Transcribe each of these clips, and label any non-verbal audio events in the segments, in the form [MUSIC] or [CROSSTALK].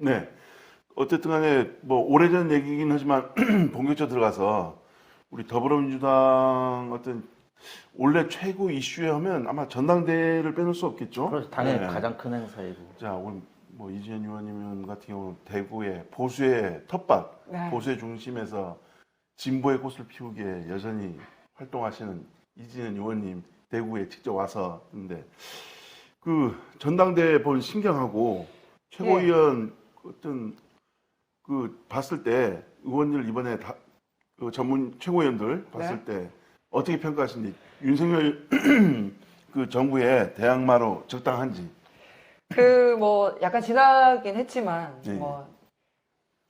네. 어쨌든 간에 뭐 오래전 얘기긴 하지만 [CLEARS THROAT] 본격적으로 들어가서 우리 더불어민주당 어떤 원래 최고 이슈에 하면 아마 전당대회를 빼놓을 수 없겠죠. 그래서 당연히 네. 가장 큰 행사이고. 자 오늘 뭐 이지현 의원님 같은 경우 대구의 보수의 텃밭, 네. 보수의 중심에서 진보의 꽃을 피우기에 여전히 활동하시는 이지현 의원님 대구에 직접 와서 근데 그 전당대회 본 신경하고 최고위원 어떤 그 봤을 때 의원들 이번에 다, 그 전문 최고위원들 봤을 때 어떻게 평가하시는지 윤석열 [CLEARS THROAT] 그 정부의 대항마로 적당한지 그 뭐 약간 지나긴 했지만 네. 뭐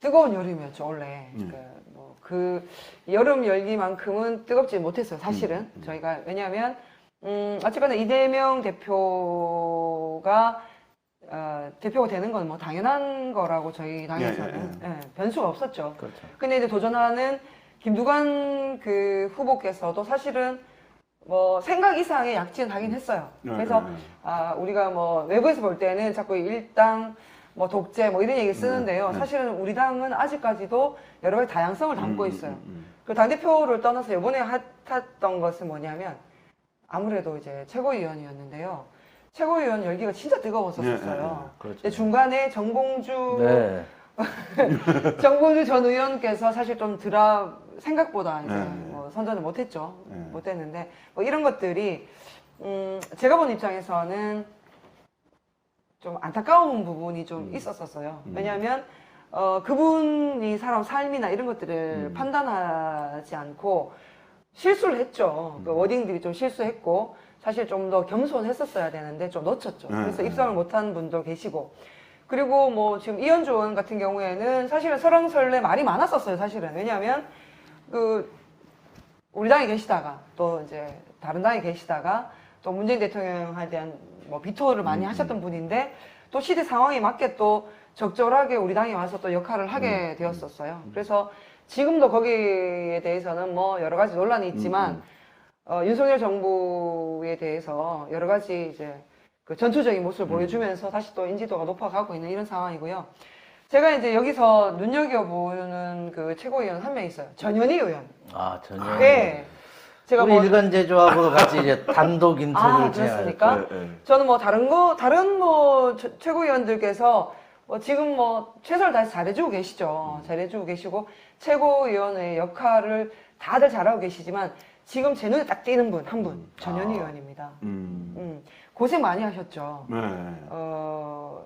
뜨거운 여름이었죠 원래. 네. 그, 뭐, 그 여름 열기만큼은 뜨겁지 못했어요 사실은 음, 음. 저희가 왜냐하면 음 어쨌거나 이재명 대표가 어, 대표가 되는 건 뭐 당연한 거라고 저희 당에서는 예, 예, 변수가 없었죠. 그렇죠. 근데 이제 도전하는 김두관 그 후보께서도 사실은 뭐 생각 이상의 약진을 하긴 했어요. 네, 그래서 네, 네. 아, 우리가 뭐 외부에서 볼 때는 자꾸 일당 뭐 독재 뭐 이런 얘기 쓰는데요. 네, 네. 사실은 우리 당은 아직까지도 여러 가지 다양성을 담고 음, 있어요. 음, 음, 그 당대표를 떠나서 이번에 핫했던 것은 뭐냐면 아무래도 이제 최고위원이었는데요. 최고위원 열기가 진짜 뜨거웠었어요. 그렇죠. 근데 중간에 정봉주 네. [LAUGHS] 정봉주 전 의원께서 사실 좀 드라 생각보다 이제 네. 뭐 선전을 못했죠. 네. 못했는데 뭐 이런 것들이 음, 제가 본 입장에서는 좀 안타까운 부분이 좀 음. 있었었어요. 음. 왜냐하면 어, 그분이 사람 삶이나 이런 것들을 음. 판단하지 않고 실수를 했죠. 그 음. 워딩들이 좀 실수했고 사실 좀 더 겸손했었어야 되는데 좀 놓쳤죠. 네, 그래서 네. 입성을 못한 분도 계시고 그리고 뭐 지금 이현주 의원 같은 경우에는 사실은 설왕설래 말이 많았었어요. 사실은 왜냐하면 그 우리 당에 계시다가 또 이제 다른 당에 계시다가 또 문재인 대통령에 대한 뭐 비토를 많이 음, 하셨던 분인데 또 시대 상황에 맞게 또 적절하게 우리 당에 와서 또 역할을 하게 되었었어요. 그래서 지금도 거기에 대해서는 뭐 여러 가지 논란이 있지만 음, 어, 윤석열 정부에 대해서 여러 가지 이제 그 전투적인 모습을 보여주면서 다시 또 인지도가 높아가고 있는 이런 상황이고요. 제가 이제 여기서 눈여겨보는 그 최고위원 한 명 있어요. 전현희 의원. 아 전혀. 네. 제가 우리 뭐 일간 제조하고 같이 이제 단독 인터뷰를 아, 그렇습니까? 네, 네. 저는 뭐 다른 거 다른 뭐 최- 최고위원들께서 뭐 지금 뭐 최선을 다해서 잘해주고 계시죠. 잘해주고 계시고 최고위원의 역할을 다들 잘하고 계시지만 지금 제 눈에 딱 띄는 분 한분 전현희 아. 의원입니다. 음, 음, 고생 많이 하셨죠. 네. 어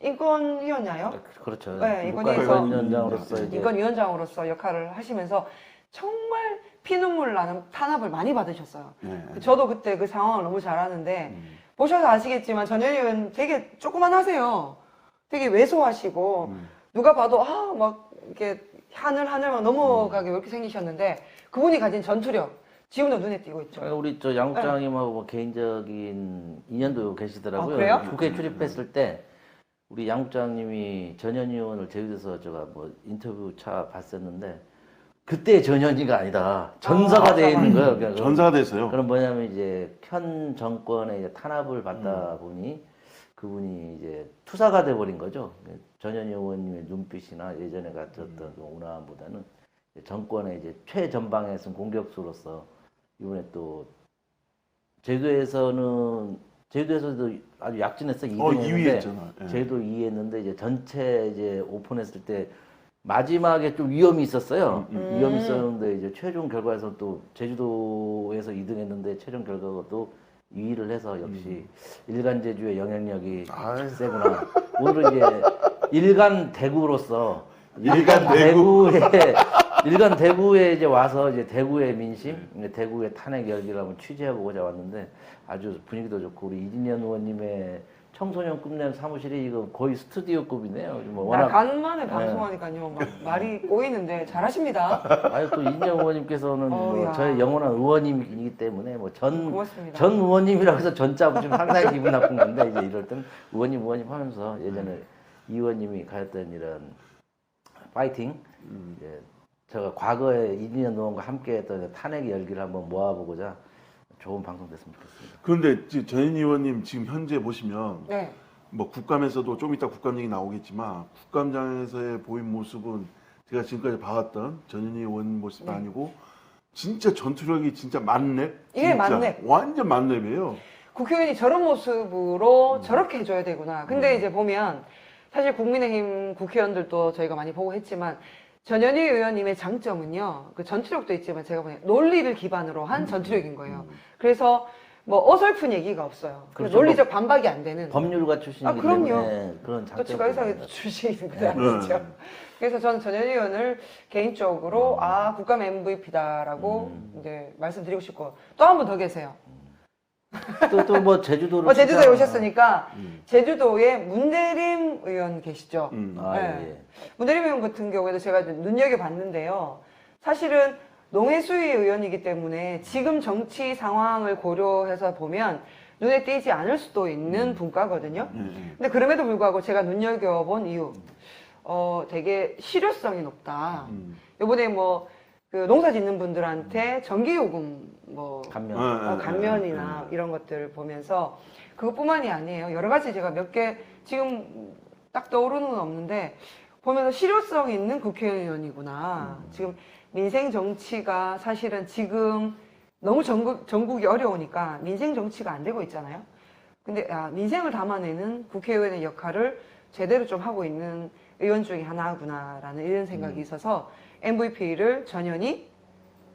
인권위원이나요? 그렇죠. 네, 국가인권 이건희에서- 위원장으로서 이제 인권위원장으로서 역할을 하시면서 정말 피눈물 나는 탄압을 많이 받으셨어요. 네. 저도 그때 그 상황을 너무 잘 아는데 음, 보셔서 아시겠지만 전현희 의원 되게 조그만 하세요. 되게 왜소하시고 음. 누가 봐도 아 막 이렇게 하늘 하늘만 넘어가게 이렇게 생기셨는데 그분이 가진 전투력 지금도 눈에 띄고 있죠. 아니, 우리 저 양국장님하고 뭐 개인적인 인연도 계시더라고요. 아, 그래요? 국회 출입했을 때 우리 양국장님이 전현희 의원을 제주도에서 제가 뭐 인터뷰 차 봤었는데 그때 전현희가 아니다 전사가 아, 돼 있는. 거예요. 그러니까 전사가 됐어요. 그럼 뭐냐면 이제 현 정권의 이제 탄압을 받다 보니 그분이 이제 투사가 돼 버린 거죠. 전현희 의원님의 눈빛이나 예전에 가졌던 그 운항보다는 정권의 이제 최전방에 쓴 공격수로서 이번에 또 제주에서는 제주에서도 아주 약진해서 어, 2위 2위 했는데. 예. 제도 2위 했는데 이제 전체 이제 오픈했을 때 마지막에 좀 위험이 있었어요. 음, 음. 위험이 있었는데 이제 최종 결과에서 또 제주도에서 2등 했는데 최종 결과가 또 2위를 해서 역시 일간 제주의 영향력이 음. 아유. 세구나. 오늘은 이제 일간 대구로서 일간 대구에 일간 대구에 이제 와서 이제 대구의 민심, 이제 대구의 탄핵 열기를 한번 취재해보고자 왔는데 아주 분위기도 좋고 우리 이진현 의원님의 청소년 꿈낸 사무실이 이거 거의 스튜디오급이네요. 뭐나 워낙 간만에 방송하니까요 막 [LAUGHS] 말이 꼬이는데 잘하십니다. 아유 또 이진현 의원님께서는 뭐 어우야. 저의 영원한 의원님이기 때문에 뭐전 고맙습니다. 전 의원님이라고 해서 전자 붙이면 상당히 기분 나쁜 건데 이제 이럴 때는 의원님 의원님 하면서 예전에 이 의원님이 가졌던 이런 파이팅 음. 이제 제가 과거에 이진현 의원과 함께했던 탄핵 열기를 한번 모아보고자 좋은 방송 됐으면 좋겠습니다. 그런데 전현희 의원님 지금 현재 보시면 네. 뭐 국감에서도 좀 이따 국감 얘기 나오겠지만 국감장에서의 보인 모습은 제가 지금까지 봐왔던 전현희 의원 모습이 네. 아니고 진짜 전투력이 진짜 만렙. 이게 진짜 만렙. 완전 만렙이에요. 국회의원이 저런 모습으로 음. 저렇게 해줘야 되구나. 근데 이제 보면 사실 국민의힘 국회의원들도 저희가 많이 보고 했지만 전현희 의원님의 장점은요. 그 전투력도 있지만 제가 보기엔 논리를 기반으로 음. 한 전투력인 거예요. 그래서 뭐 어설픈 얘기가 없어요. 그 그렇죠. 논리적 반박이 안 되는. 법률가 출신이기 아, 그럼요. 때문에 그런 또 장점이 지가의사회 있습니다. 출신인 거 네. 아니죠. 그래서 저는 전현희 의원을 개인적으로 아 국감 MVP다라고 음. 이제 말씀드리고 싶고 또 한 분 더 계세요. 또 또 뭐 제주도를 어, 제주도에 진짜- 오셨으니까 음. 제주도에 문대림 의원 계시죠. 음. 아, 네. 예. 문대림 의원 같은 경우에도 제가 이제 눈여겨봤는데요. 사실은 농해수위 의원이기 때문에 지금 정치 상황을 고려해서 보면 눈에 띄지 않을 수도 있는 분과거든요. 예, 예. 근데 그럼에도 불구하고 제가 눈여겨본 이유, 어, 되게 실효성이 높다. 음. 요번에 뭐, 그 농사 짓는 분들한테 전기 요금 뭐, 감면. 어, 어, 어, 감면이나 어, 이런 것들을 보면서 그것뿐만이 아니에요. 여러 가지 제가 몇 개 지금 딱 떠오르는 건 없는데 보면서 실효성 있는 국회의원이구나. 음. 지금 민생 정치가 사실은 지금 너무 전국, 전국이 어려우니까 민생 정치가 안 되고 있잖아요. 근데 아, 민생을 담아내는 국회의원의 역할을 제대로 좀 하고 있는 의원 중에 하나구나라는 이런 생각이 음. 있어서 MVP를 전현희,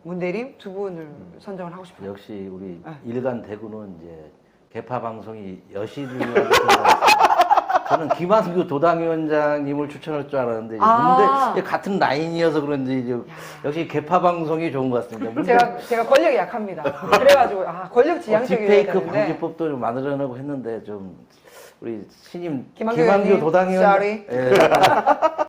문대림 두 분을 음. 선정을 하고 싶어요. 역시 우리 네. 일간 대구는 이제 개파 방송이 들어갔어요. [LAUGHS] 저는 김한규 도당위원장님을 추천할 줄 알았는데 이제 아. 문대 같은 라인이어서 그런지 이제 역시 개파 방송이 좋은 것 같습니다. 문대 제가 제가 권력이 약합니다. 그래가지고 아 권력 어, 지향적이어야 딥페이크 되는데 방지법도 좀 만들어내고 했는데 좀 우리 신임 김한규 김한규 의원님, 도당위원 sorry. 예.